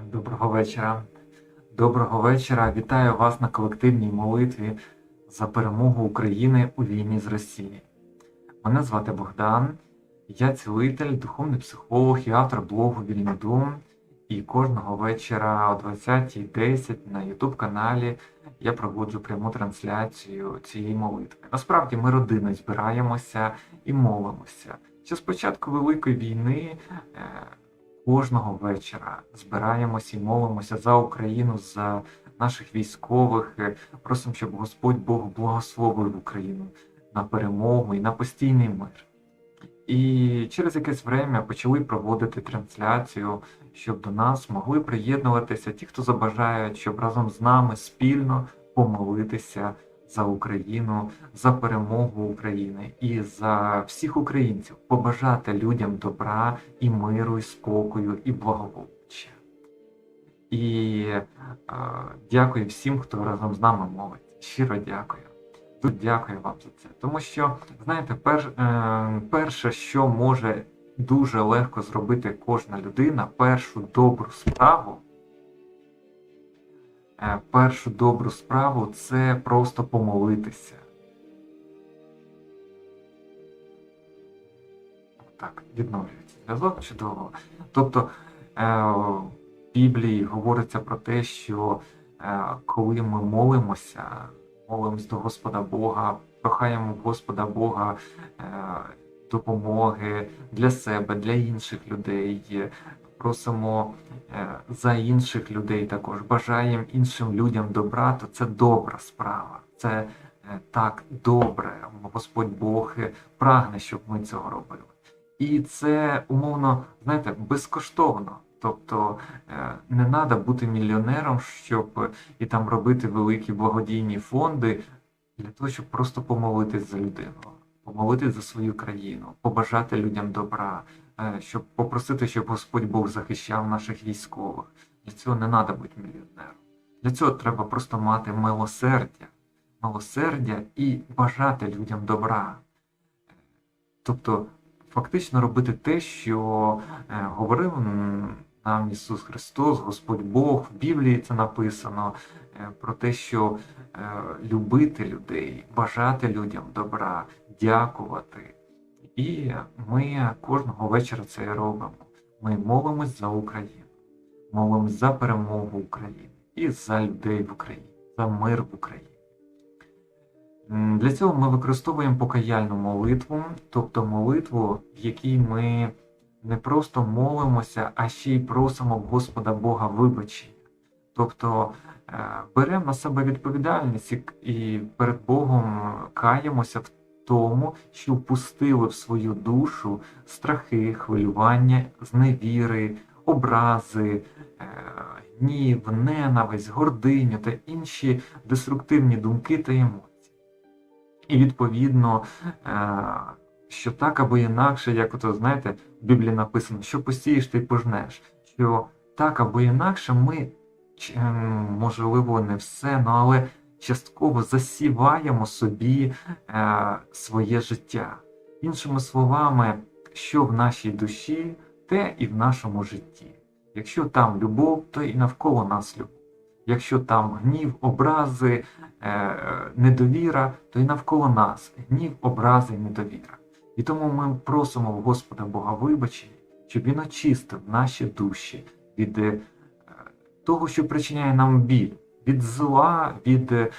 Доброго вечора. Доброго вечора. Вітаю вас на колективній молитві за перемогу України у війні з Росією. Мене звати Богдан, я цілитель, духовний психолог і автор блогу Вільний Дум. І кожного вечора о 20.10 на YouTube каналі я проводжу пряму трансляцію цієї молитви. Насправді ми родиною збираємося і молимося. Ще з початку Великої війни е, кожного вечора збираємося і молимося за Україну, за наших військових. Е, Просимо, щоб Господь Бог благословив Україну на перемогу і на постійний мир. І через якесь время почали проводити трансляцію, щоб до нас могли приєднуватися ті, хто забажають, щоб разом з нами спільно помолитися за Україну, за перемогу України і за всіх українців, побажати людям добра і миру, і спокою, і благополуччя. І е, дякую всім, хто разом з нами молиться. Щиро дякую. Дуже дякую вам за це. Тому що, знаєте, пер, е, перше, що може дуже легко зробити кожна людина, першу добру справу. Е, Першу добру справу це просто помолитися. Так, відновлюється зв'язок чудово. Тобто е, в Біблії говориться про те, що е, коли ми молимося, молимось до Господа Бога, прохаємо Господа Бога допомоги для себе, для інших людей, просимо е, за інших людей також, бажаємо іншим людям добра, то це добра справа. Це е, так добре. Господь Бог е, прагне, щоб ми цього робили. І це умовно, знаєте, безкоштовно. Тобто не треба бути мільйонером, щоб і там робити великі благодійні фонди для того, щоб просто помолитись за людину, помолитись за свою країну, побажати людям добра, щоб попросити, щоб Господь Бог захищав наших військових. Для цього не треба бути мільйонером. Для цього треба просто мати милосердя, милосердя і бажати людям добра. Тобто, фактично робити те, що е, говорив нам Ісус Христос, Господь Бог, в Біблії це написано е, про те, що е, любити людей, бажати людям добра, дякувати. І ми кожного вечора це робимо. Ми молимось за Україну, молимось за перемогу України і за людей в Україні, за мир в Україні. Для цього ми використовуємо покаяльну молитву, тобто молитву, в якій ми не просто молимося, а ще й просимо Господа Бога вибачення. Тобто е, беремо на себе відповідальність і- і перед Богом каємося в тому, що впустили в свою душу страхи, хвилювання, зневіри, образи, е, гнів, ненависть, гординю та інші деструктивні думки та емоції. І відповідно, е, що так або інакше, як ото знаєте, в Біблії написано, що посієш, ти пожнеш. Що так або інакше ми, ем, можливо, не все, ну, але частково засіваємо собі е, своє життя. Іншими словами, що в нашій душі, те і в нашому житті. Якщо там любов, то і навколо нас любов. Якщо там гнів, образи, е, недовіра, то і навколо нас гнів, образи недовіра. І тому ми просимо Господа Бога вибачення, щоб Він очистив наші душі від е, того, що причиняє нам біль, від зла, від е,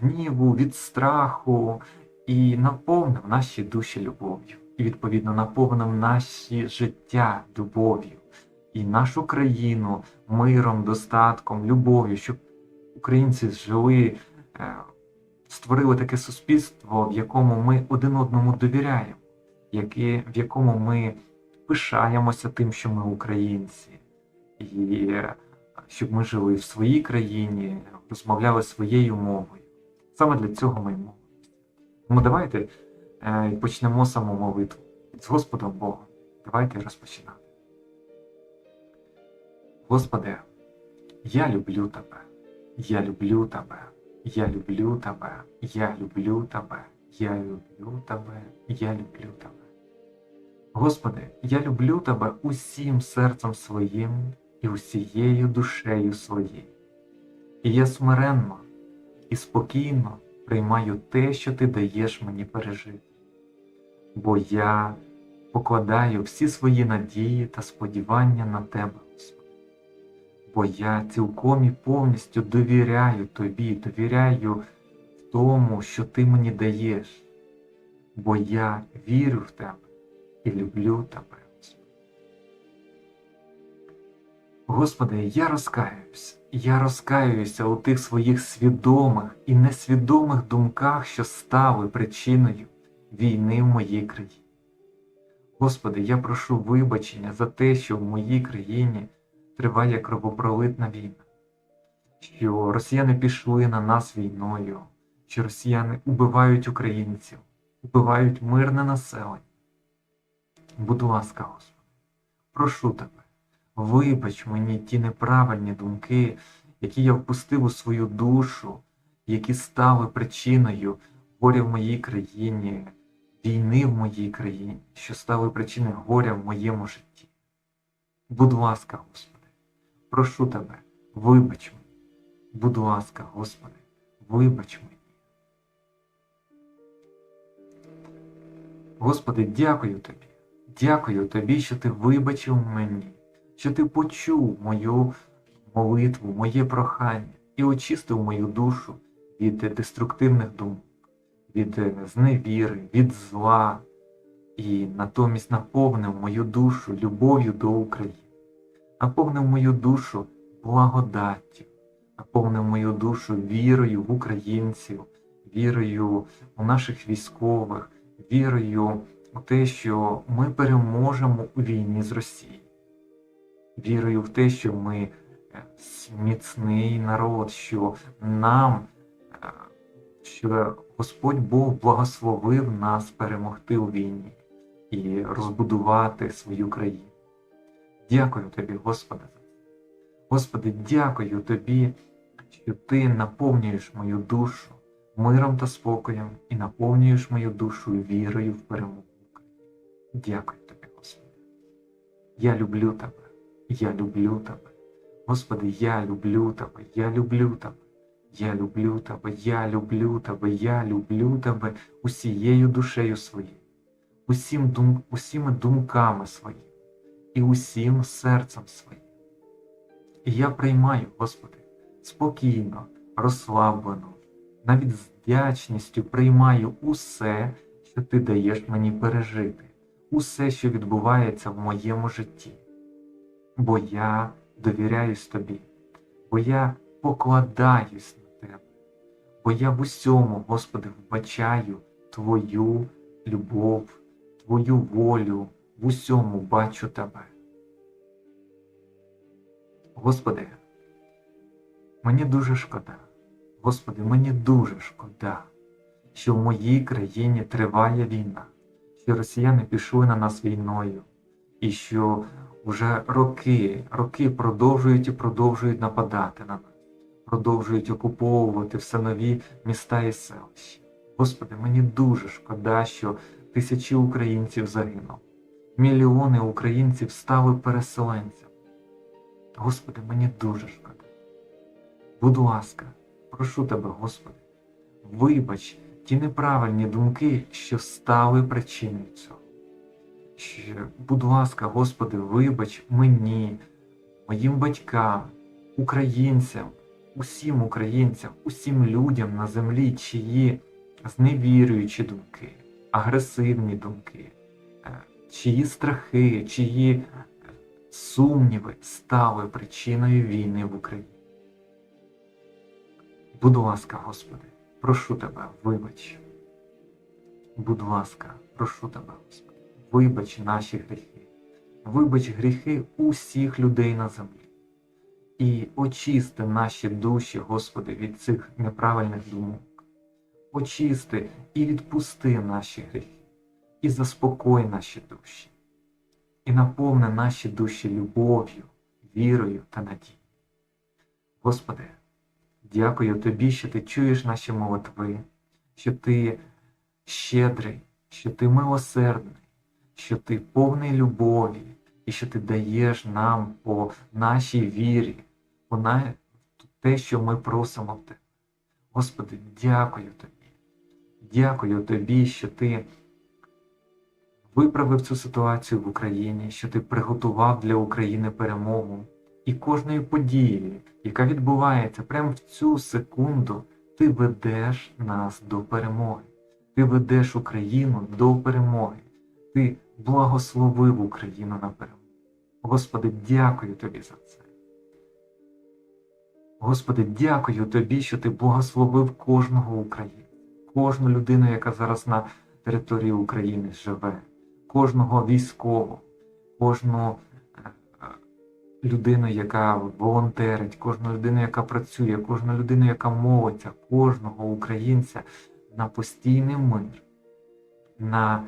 гніву, від страху, і наповнив наші душі любов'ю. І відповідно наповнив наші життя любов'ю і нашу країну миром, достатком, любов'ю, щоб українці жили, е, створили таке суспільство, в якому ми один одному довіряємо, в якому ми пишаємося тим, що ми українці, і е, щоб ми жили в своїй країні, розмовляли своєю мовою. Саме для цього ми й молимося. Тому давайте е, почнемо саму молитву з Господом Богом. Давайте розпочинати. Господи, я люблю Тебе, я люблю Тебе, я люблю Тебе, я люблю Тебе, я люблю Тебе, я люблю Тебе. Господи, я люблю Тебе усім серцем своїм, і усією душею своєю. І я смиренно і спокійно приймаю те, що ти даєш мені пережити, бо я покладаю всі свої надії та сподівання на тебе, Господи. Бо я цілком і повністю довіряю тобі, довіряю в тому, що ти мені даєш, бо я вірю в тебе і люблю тебе. Господи. Я розкаюсь, я розкаюся у тих своїх свідомих і несвідомих думках, що стали причиною війни в моїй країні. Господи, я прошу вибачення за те, що в моїй країні триває кровопролитна війна, що росіяни пішли на нас війною, що росіяни убивають українців, убивають мирне населення. Будь ласка, Господи, прошу тебе, вибач мені ті неправильні думки, які я впустив у свою душу, які стали причиною горя в моїй країні, війни в моїй країні, що стали причиною горя в моєму житті. Будь ласка, Господи, прошу тебе, вибач мені. Будь ласка, Господи, вибач мені. Господи, дякую Тобі. Дякую Тобі, що Ти вибачив мені, що Ти почув мою молитву, моє прохання і очистив мою душу від деструктивних думок, від зневіри, від зла, і натомість наповнив мою душу любов'ю до України, наповнив мою душу благодаттю, наповнив мою душу вірою в українців, вірою у наших військових, вірою у те, що ми переможемо у війні з Росією, вірою в те, що ми е, міцний народ, що нам, е, що Господь Бог благословив нас перемогти у війні і розбудувати свою країну. Дякую тобі, Господи. Господи, дякую тобі, що ти наповнюєш мою душу миром та спокоєм і наповнюєш мою душу вірою в перемогу. Дякую тобі, Господи. Я люблю тебе, я люблю тебе. Господи, я люблю тебе, я люблю тебе. Я люблю тебе, я люблю тебе, я люблю тебе усією душею своєю, усім дум, усіми думками своїми і усім серцем своїм. І я приймаю, Господи, спокійно, розслаблено, навіть з вдячністю приймаю усе, що Ти даєш мені пережити, усе, що відбувається в моєму житті. Бо я довіряюсь тобі, бо я покладаюсь на тебе, бо я в усьому, Господи, вбачаю Твою любов, Твою волю, в усьому бачу Тебе. Господи, мені дуже шкода, Господи, мені дуже шкода, що в моїй країні триває війна, що росіяни пішли на нас війною, і що вже роки, роки продовжують і продовжують нападати на нас, продовжують окуповувати все нові міста і селища. Господи, мені дуже шкода, що тисячі українців загинули, мільйони українців стали переселенцями. Господи, мені дуже шкода. Будь ласка, прошу тебе, Господи, вибач ті неправильні думки, що стали причиною цього. Що, будь ласка, Господи, вибач мені, моїм батькам, українцям, усім українцям, усім людям на землі, чиї зневірюючі думки, агресивні думки, е, чиї страхи, чиї е, сумніви стали причиною війни в Україні. Будь ласка, Господи, прошу Тебе, вибач. Будь ласка, прошу Тебе, Господи, вибач наші гріхи, вибач гріхи усіх людей на землі. І очисти наші душі, Господи, від цих неправильних думок. Очисти і відпусти наші гріхи, і заспокой наші душі, і наповни наші душі любов'ю, вірою та надією. Господи, дякую Тобі, що Ти чуєш наші молитви, що Ти щедрий, що Ти милосердний, що Ти повний любові і що ти даєш нам по нашій вірі, по на... те, що ми просимо в тебе. Господи, дякую тобі. Дякую тобі, що ти виправив цю ситуацію в Україні, що ти приготував для України перемогу. І кожною подією, яка відбувається прямо в цю секунду, ти ведеш нас до перемоги. Ти ведеш Україну до перемоги. Ти благословив Україну на перемогу. Господи, дякую тобі за це. Господи, дякую тобі, що ти благословив кожного українця, кожну людину, яка зараз на території України живе, кожного військового, кожну е, е, людину, яка волонтерить, кожну людину, яка працює, кожну людину, яка молиться, кожного українця на постійний мир, на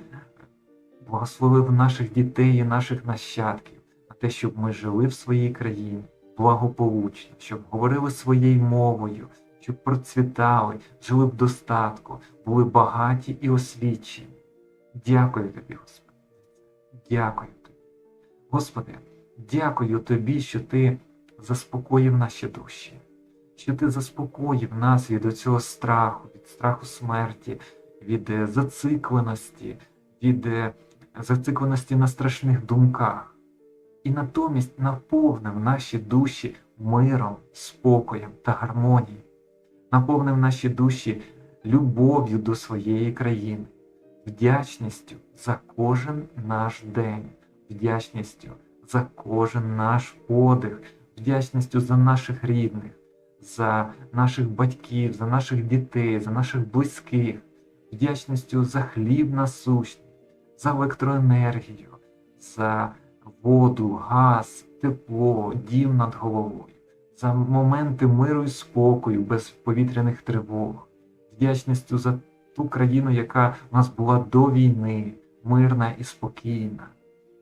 благословив наших дітей і наших нащадків, на те, щоб ми жили в своїй країні благополучно, щоб говорили своєю мовою, щоб процвітали, жили в достатку, були багаті і освічені. Дякую тобі, Господи. Дякую тобі. Господи, дякую тобі, що ти заспокоїв наші душі, що ти заспокоїв нас від цього страху, від страху смерті, від е, зацикленості, від е, зацикленості на страшних думках. І натомість наповнив наші душі миром, спокоєм та гармонією, наповнив наші душі любов'ю до своєї країни, вдячністю за кожен наш день, вдячністю за кожен наш подих, вдячністю за наших рідних, за наших батьків, за наших дітей, за наших близьких, вдячністю за хліб насущний, за електроенергію, за воду, газ, тепло, дім над головою, за моменти миру і спокою без повітряних тривог, вдячністю за ту країну, яка в нас була до війни, мирна і спокійна.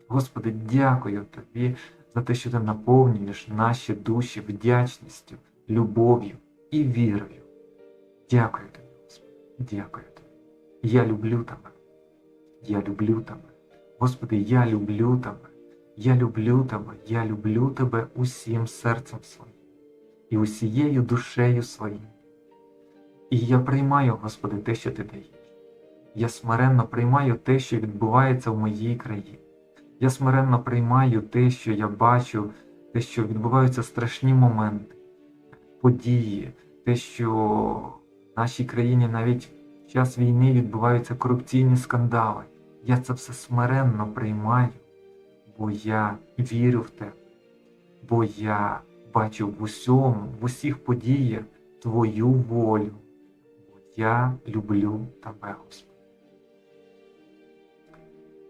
Господи, дякую Тобі за те, що ти наповнюєш наші душі вдячністю, любов'ю і вірою. Дякую тобі, Господи, дякую тобі. Я люблю тебе. Я люблю тебе. Господи, я люблю тебе. Я люблю тебе, я люблю тебе усім серцем своїм і усією душею своїм. І я приймаю, Господи, те, що Ти даєш. Я смиренно приймаю те, що відбувається в моїй країні. Я смиренно приймаю те, що я бачу, те, що відбуваються страшні моменти, події, те, що в нашій країні навіть в час війни відбуваються корупційні скандали. Я це все смиренно приймаю бо я вірю в тебе, бо я бачу в усьому, в усіх подіях Твою волю, бо я люблю тебе, Господи.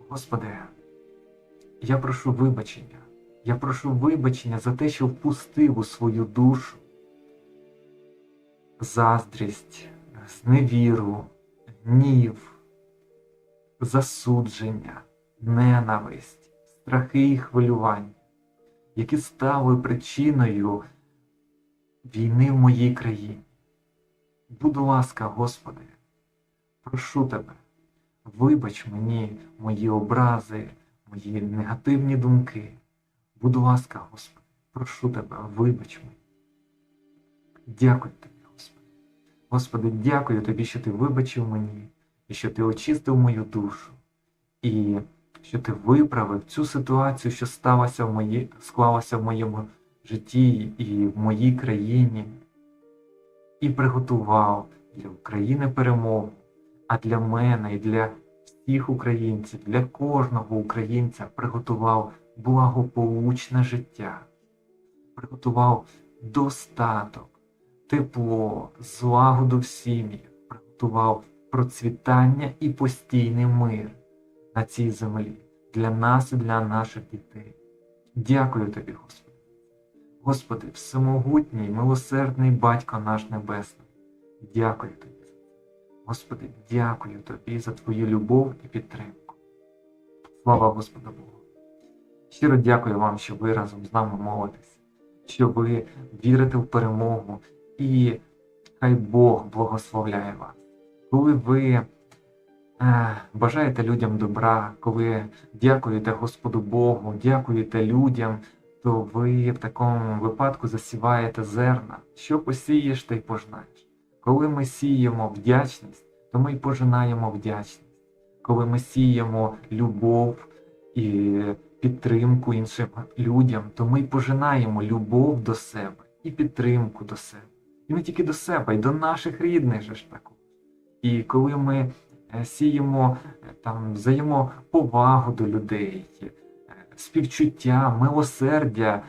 Господи, я прошу вибачення, я прошу вибачення за те, що впустив у свою душу заздрість, зневіру, гнів, засудження, ненависть страхи і хвилювання, які стали причиною війни в моїй країні. Будь ласка, Господи, прошу Тебе, вибач мені мої образи, мої негативні думки. Будь ласка, Господи, прошу Тебе, вибач мені. Дякую Тобі, Господи. Дякую Тобі, що Ти вибачив мені і що Ти очистив мою душу. І що ти виправив цю ситуацію, що сталася в мої, склалася в моєму житті і в моїй країні, і приготував для України перемогу, а для мене і для всіх українців, для кожного українця приготував благополучне життя, приготував достаток, тепло, злагоду в сім'ї, приготував процвітання і постійний мир на цій землі для нас і для наших дітей. Дякую тобі, Господи. Господи, всемогутній, милосердний Батько наш Небесний. Дякую тобі. Господи, дякую тобі за Твою любов і підтримку. Слава Господу Богу. Щиро дякую вам, що ви разом з нами молитесь, що ви вірите в перемогу і хай Бог благословляє вас. Коли ви е, бажаєте людям добра, коли дякуєте Господу Богу, дякуєте людям, то ви в такому випадку засіваєте зерна. Що посієш, ти й пожнаєш. Коли ми сіємо вдячність, то ми й пожинаємо вдячність. Коли ми сіємо любов і підтримку іншим людям, то ми й пожинаємо любов до себе і підтримку до себе. І не тільки до себе, і до наших рідних же ж також. І коли ми е, сіємо е, там взаємоповагу до людей, е, співчуття, милосердя,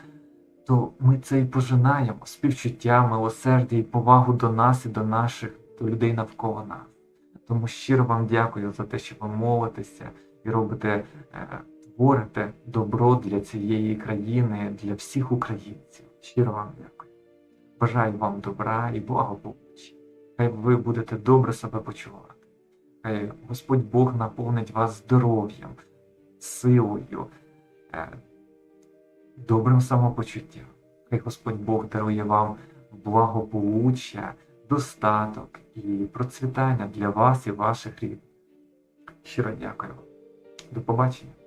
то ми це і пожинаємо співчуття, милосердя і повагу до нас і до наших до людей навколо нас. Тому щиро вам дякую за те, що ви молитеся і робите, творите добро для цієї країни, для всіх українців. Щиро вам дякую. Бажаю вам добра і благополуччя. Хай ви будете добре себе почувати. Хай Господь Бог наповнить вас здоров'ям, силою, е, добрим самопочуттям. Хай Господь Бог дарує вам благополуччя, достаток і процвітання для вас і ваших рідних. Щиро дякую вам. До побачення.